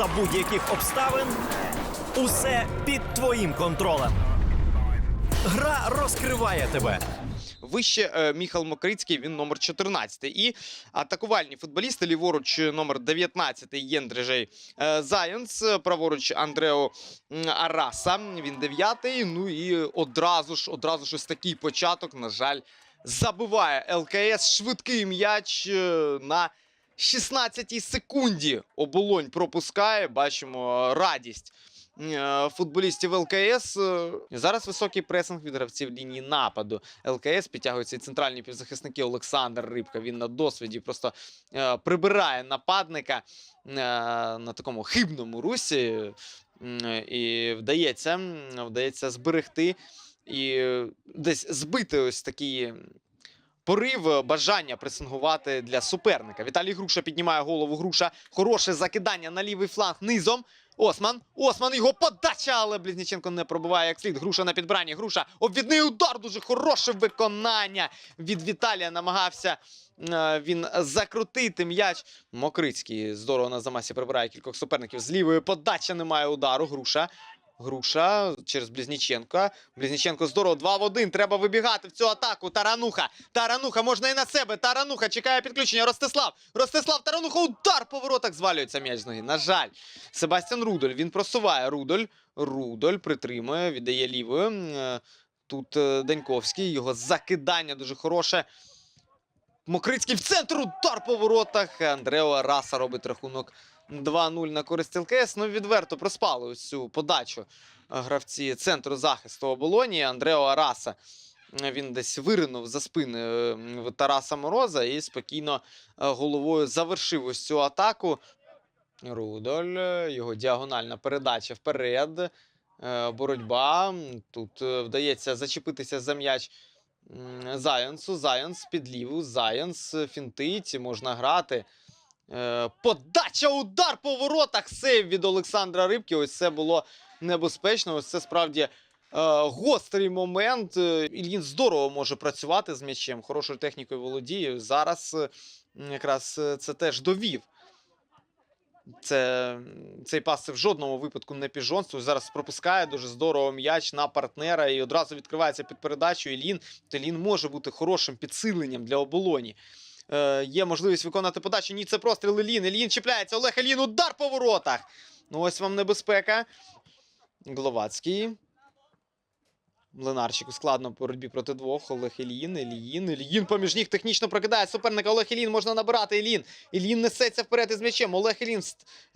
за будь-яких обставин. Усе під твоїм контролем. Гра розкриває тебе. Вище е, Міхал Мокрицький, він номер 14. І атакувальні футболісти, ліворуч е, номер 19 Єндрежей е, Заєнс, е, праворуч Андрео Араса, він 9. Ну і одразу ж, одразу ж ось такий початок, на жаль, забиває ЛКС швидкий м'яч на 16-й секунді. Оболонь пропускає. Бачимо е, радість е, футболістів ЛКС. Е, Зараз високий пресинг від гравців лінії нападу. ЛКС підтягуються і центральні півзахисники Олександр Рибка. Він на досвіді просто прибирає нападника на такому хибному русі. І вдається, вдається зберегти і десь збити ось такий порив, е, бажання пресингувати для суперника. Віталій Груша піднімає голову. Груша. Хороше закидання на лівий фланг низом. Осман. Осман його подача, але Близніченко не пробиває як слід. Груша на підбранні. Груша. Обвідний удар. Дуже хороше виконання від Віталія. Намагався е, він закрутити м'яч. Мокрицький здорово на замасі прибирає кількох суперників. З лівої подача немає удару. Груша. Груша через Близніченка. Близніченко здорово. 2 в 1. Треба вибігати в цю атаку. Тарануха. Тарануха можна і на себе. Тарануха чекає підключення. Ростислав. Ростислав Тарануха. Удар по воротах. Звалюється м'яч з ноги. На жаль. Себастьян Рудоль. Він просуває. Рудоль. Рудоль притримує, віддає лівою. Е, Тут е, Даньковський. Його закидання дуже хороше. Мокрицький в центр. Удар по воротах. Андрео Раса робить рахунок 2-0 на користь ЛКС. Ну, відверто проспали ось цю подачу е, гравці центру захисту оболоні. Андрео Араса. е, Він десь виринув за спини е, Тараса Мороза і спокійно головою завершив ось цю атаку. Рудоль, його діагональна передача вперед. Боротьба. Тут вдається зачепитися за м'яч Зайонсу. Зайонс під ліву. Зайонс фінтить, можна грати. Е, Подача, удар по воротах. Сейв від Олександра Рибки. Ось це було небезпечно. Ось це справді е, гострий момент. Е, Ільїн здорово може працювати з м'ячем, хорошою технікою володіє. Зараз якраз це теж довів. Це, цей пас в жодному випадку не піжонство. Зараз пропускає дуже здорово м'яч на партнера і одразу відкривається під передачу. Ілін. Ілін може бути хорошим підсиленням для оболоні. Е, є можливість виконати подачу. Ні, це простріл Ілін. Ілін чіпляється. Олег Ілін. Удар по воротах. Ну ось вам небезпека. Гловацький. Млинарчику складно боротьбі проти двох. Олег Ілін, Ілін, Ілін поміж ніг технічно прокидає суперника. Олег Ілін можна набирати. Ілін. Ілін несеться вперед із м'ячем. Олег Ілін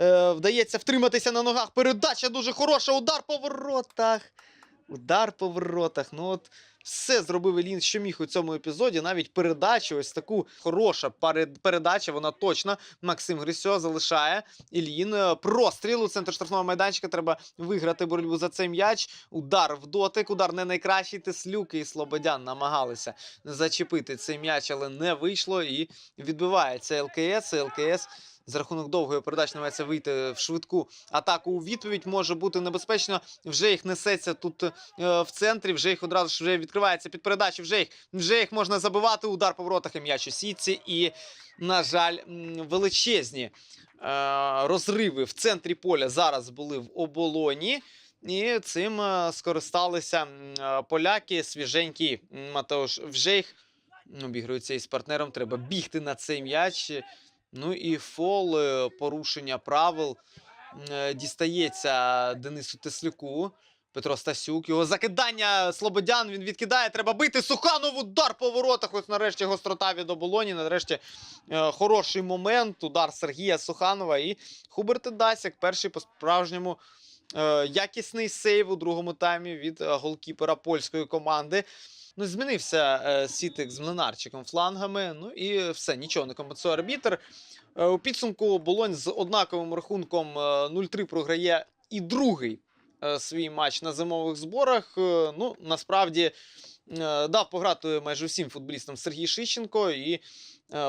е, вдається втриматися на ногах. Передача дуже хороша. Удар по воротах. Удар по воротах. Ну от все зробив Ілін, що міг у цьому епізоді. Навіть передачу, ось таку хороша передача, вона точно. Максим Грисьо залишає. Ілін. е, Простріл у центр штрафного майданчика. Треба виграти боротьбу за цей м'яч. Удар в дотик. Удар не найкращий. Теслюк і Слободян намагалися зачепити цей м'яч, але не вийшло. І відбивається ЛКС. ЛКС за рахунок довгої передачі намагається вийти в швидку атаку у відповідь. Може бути небезпечно. Вже їх несеться тут е, в центрі. Вже їх одразу ж вже відкривається під передачі. Вже їх вже їх можна забивати. Удар по воротах і м'яч у сітці. І, на жаль, величезні е, розриви в центрі поля зараз були в оболоні. І цим е, скористалися е, поляки. Свіженький Матеуш Вжейх обігрується із партнером. Треба бігти на цей м'яч. Ну і фол, е, порушення правил е, дістається Денису Теслюку. Петро Стасюк. Його закидання Слободян. Він відкидає. Треба бити. Суханов удар по воротах. Ось нарешті гострота від оболоні. Нарешті е, хороший момент. Удар Сергія Суханова. І Хуберт Дасяк. Перший по-справжньому е, якісний сейв у другому таймі від е, голкіпера польської команди. Ну, змінився е, Сітик з Млинарчиком флангами. Ну і все, нічого не компенсує арбітр. Е, у підсумку Болонь з однаковим рахунком е, 0-3 програє і другий е, свій матч на зимових зборах. Е, ну, насправді е, дав пограти майже всім футболістам Сергій Шищенко. І е,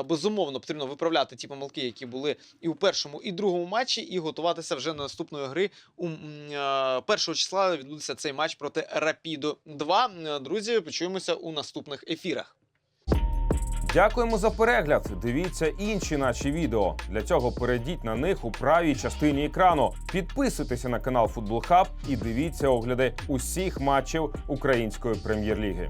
безумовно потрібно виправляти ті помилки, які були і у першому, і другому матчі, і готуватися вже до наступної гри. У е, першого числа відбудеться цей матч проти Рапіду 2. Е, Друзі, почуємося у наступних ефірах. Дякуємо за перегляд. Дивіться інші наші відео. Для цього перейдіть на них у правій частині екрану. Підписуйтеся на канал Футбол Хаб і дивіться огляди усіх матчів української прем'єр-ліги.